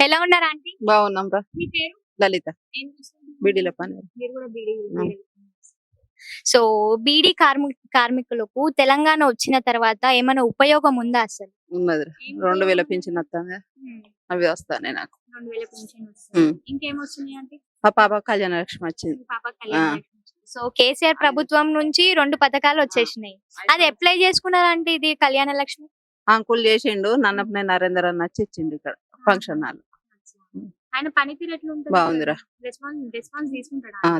బాగున్నారా ఆంటీ? బాగున్నాం రా. మీ పేరు? లలిత? బిడిల పని. మీరు కూడా బీడీ. సో బీడీ కార్మిక కార్మికులకు తెలంగాణ వచ్చిన తర్వాత ఏమైనా ఉపయోగం ఉందా అసలు? ఉన్నది. రెండు వేల పింఛన్ వస్తాను అవి వస్తాయి నాకు. రెండు వేల. ఇంకేం వస్తున్నాయి అంటే మా పాప కళ్యాణ లక్ష్మి వచ్చింది. పాప కళ్యాణ. సో కేసీఆర్ ప్రభుత్వం నుంచి రెండు పథకాలు వచ్చేసినాయి. అది అప్లై చేసుకున్నారంటే ఇది కళ్యాణ లక్ష్మి? అంకుల్ చేసిండు నన్నపనే నరేందర్ అన్న వచ్చి ఇచ్చిండు ఇక్కడ ఫంక్షన్ హాల్ ఆయన పనితీరు ఎట్లా ఉంటుంది బాగుందిరా. రెస్పాన్స్ రెస్పాన్స్ తీసుకుంటాడా ఆ.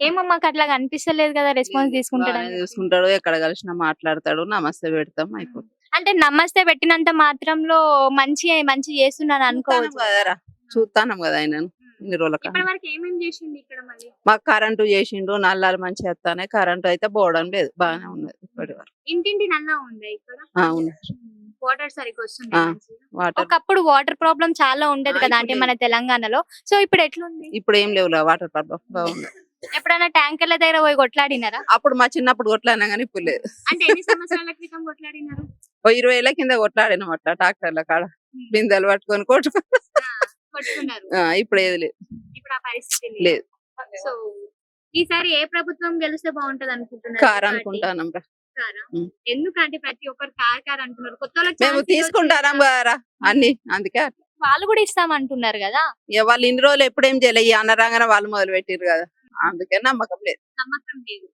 ఏమో మాకు అట్లా అనిపిస్తలేదు కదా రెస్పాన్స్ తీసుకుంటాడు బాగానే అని చెప్పి. చూసుకుంటాడు ఎక్కడ కలిసినా మాట్లాడతాడు. నమస్తే పెడతాం అయిపోతుంది. అంటే నమస్తే పెట్టినంత మాత్రంలో మంచి మంచి చేస్తున్నాను చూస్తానం అనుకోవచ్చు కదరా చూస్తానం కదా ఆయన ఇన్ని రోజుల ఇప్పటి వరకు ఏమేమి చేసిండు ఇక్కడ మళ్ళీ మాకు కరెంటు చేసిండు నల్లాలు మంచిగా వస్తానే కరెంటు అయితే పోవడం లేదు. బాగానే ఉన్నది ఇప్పటి వరకు. ఇంటింటి నల్లా ఉందా ఇక్కడ? ఆ, ఉన్నది వాటర్ సరిగ్గా వస్తుంది. వాటర్. ఒకప్పుడు వాటర్ ప్రాబ్లం చాలా ఉండేది కదా అంటే. మన తెలంగాణలో. సో ఇప్పుడు ఎట్లుంది? ఇప్పుడు ఏం లేవులా వాటర్ ప్రాబ్లం బాగుంది. ఎప్పుడైనా ట్యాంకర్ల దగ్గర పోయి కొట్లాడినారా? అప్పుడు మా చిన్నప్పుడు కొట్లాడినా కానీ ఇప్పుడు లేదు. అంటే ఎన్ని సంవత్సరాల క్రితం కొట్లాడినారు? ఓ ఇరవై ఏళ్ళ కింద కొట్లాడినాం అట్లా ట్రాక్టర్ల కాడ. బిందెలు పట్టుకొని కొట్టుకున్నారు. ఇప్పుడు ఏది లేదు. ఇప్పుడు ఆ పరిస్థితి లేదు. సో ఈసారి ఏ ప్రభుత్వం గెలిస్తే బాగుంటది అనుకుంటున్నారు కార్? అనుకుంటానం ఎందుకంటే ప్రతి ఒక్కరు కార్ కార్ అంటున్నారు. కొత్త వాళ్ళకి మేము తీసుకుంటారాం అన్ని అందుకే. వాళ్ళు కూడా ఇస్తాం అంటున్నారు కదా. ఇక వాళ్ళు ఇన్ని రోజులు ఎప్పుడేం చేయలే ఈ అన్నరంగానే వాళ్ళు మొదలు పెట్టిర్రు కదా. అందుకే నమ్మకం లేదు. నమ్మకం లేదు.